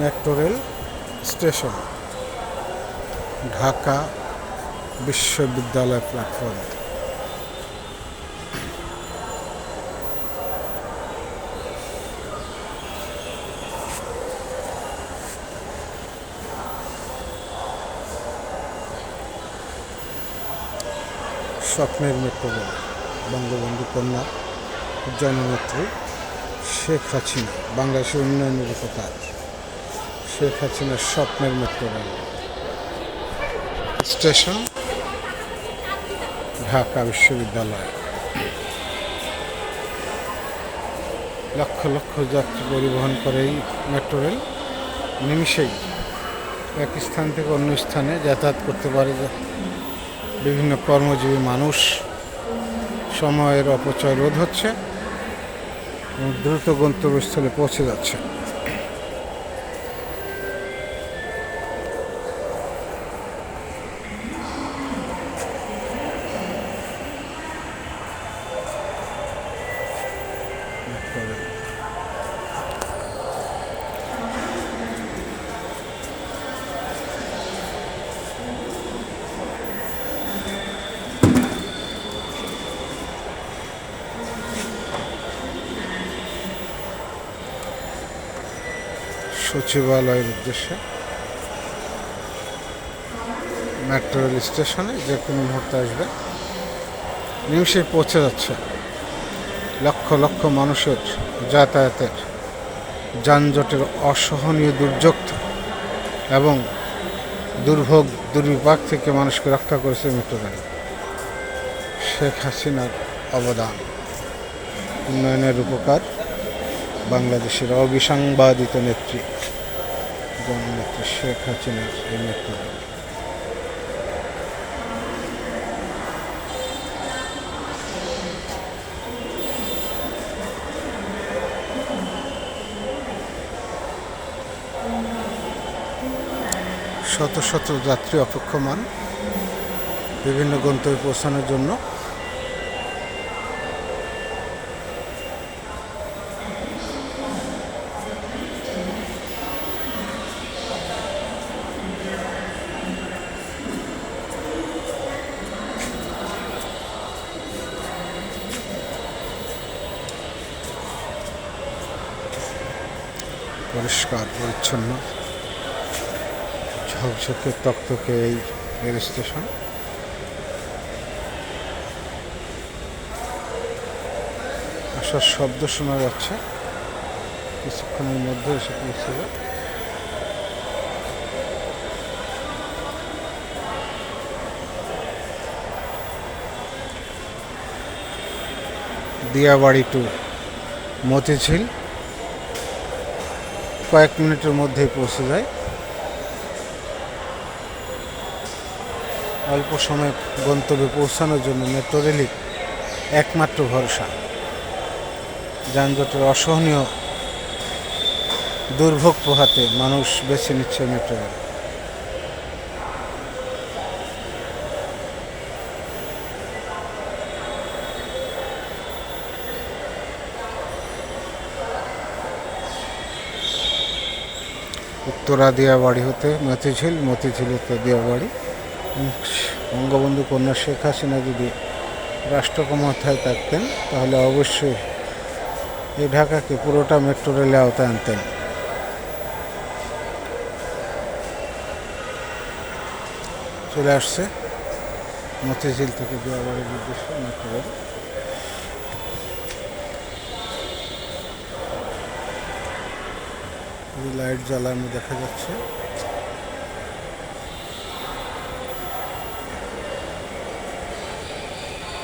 Metro rail station, Dhaka বিশ্ববিদ্যালয় platform. স্বপ্নের metro rail Bangabandhu কন্যা, জননেত্রী শেখ হাসিনা, বাংলাদেশের উন্নয়নের উপকার শেখ হাসিনার স্বপ্নের রেল স্টেশন, ঢাকা বিশ্ববিদ্যালয়। লক্ষ লক্ষ যাত্রী পরিবহন করে এই মেট্রো রেল নিমিষেই এক স্থান থেকে অন্য স্থানে যাতায়াত করতে পারে বিভিন্ন কর্মজীবী মানুষ। সময়ের অপচয় রোধ হচ্ছে এবং দ্রুত গন্তব্যস্থলে পৌঁছে যাচ্ছে। সচিবালয়ের উদ্দেশ্যে মেট্রো রেল স্টেশনে যে কোনো মুহূর্তে আসবে। নিমিষে পৌঁছে যাচ্ছে লক্ষ লক্ষ মানুষের যাতায়াতের যানজটের অসহনীয় দুর্যোগ এবং দুর্ভোগ, দুর্বিপাক থেকে মানুষকে রক্ষা করেছে মেট্রো রেল শেখ হাসিনার অবদান, উন্নয়নের উপকার বাংলাদেশের অবিসংবাদিত নেত্রী। জননেত্রী শেখ হাসিনার এই রেল শত শত যাত্রী অপেক্ষমান বিভিন্ন গন্তব্যে পৌঁছানোর জন্য পরিষ্কার, পরিচ্ছন্ন। ঝকঝকে তকতকে এই রেল স্টেশন। আসার শব্দ শোনা যাচ্ছে। কিছুক্ষণের মধ্যে এসে পৌঁছবে দিয়াবাড়ি টু মতিঝিল। কয়েক মিনিটের মধ্যেই পৌঁছে যায়। অল্প সময়ে গন্তব্যে পৌঁছানোর জন্য মেট্রো রেলই একমাত্র ভরসা। যানজটের অসহনীয় দুর্ভোগ পোহাতে মানুষ বেছে নিচ্ছে মেট্রো রেল। উত্তরা দিয়াবাড়ি হতে মতিঝিল মতিঝিল হতে দিয়াবাড়ি উম, বঙ্গবন্ধু কন্যা শেখ হাসিনা যদি রাষ্ট্রক্ষমতায় থাকতেন তাহলে অবশ্যই এই ঢাকাকে পুরোটা মেট্রো রেলে আওতায় আনতেন। চলে আসছে মতিঝিল থেকে দিয়াবাড়ির উদ্দেশ্যে মেট্রো রেল। লাইট জ্বালানো দেখা যাচ্ছে।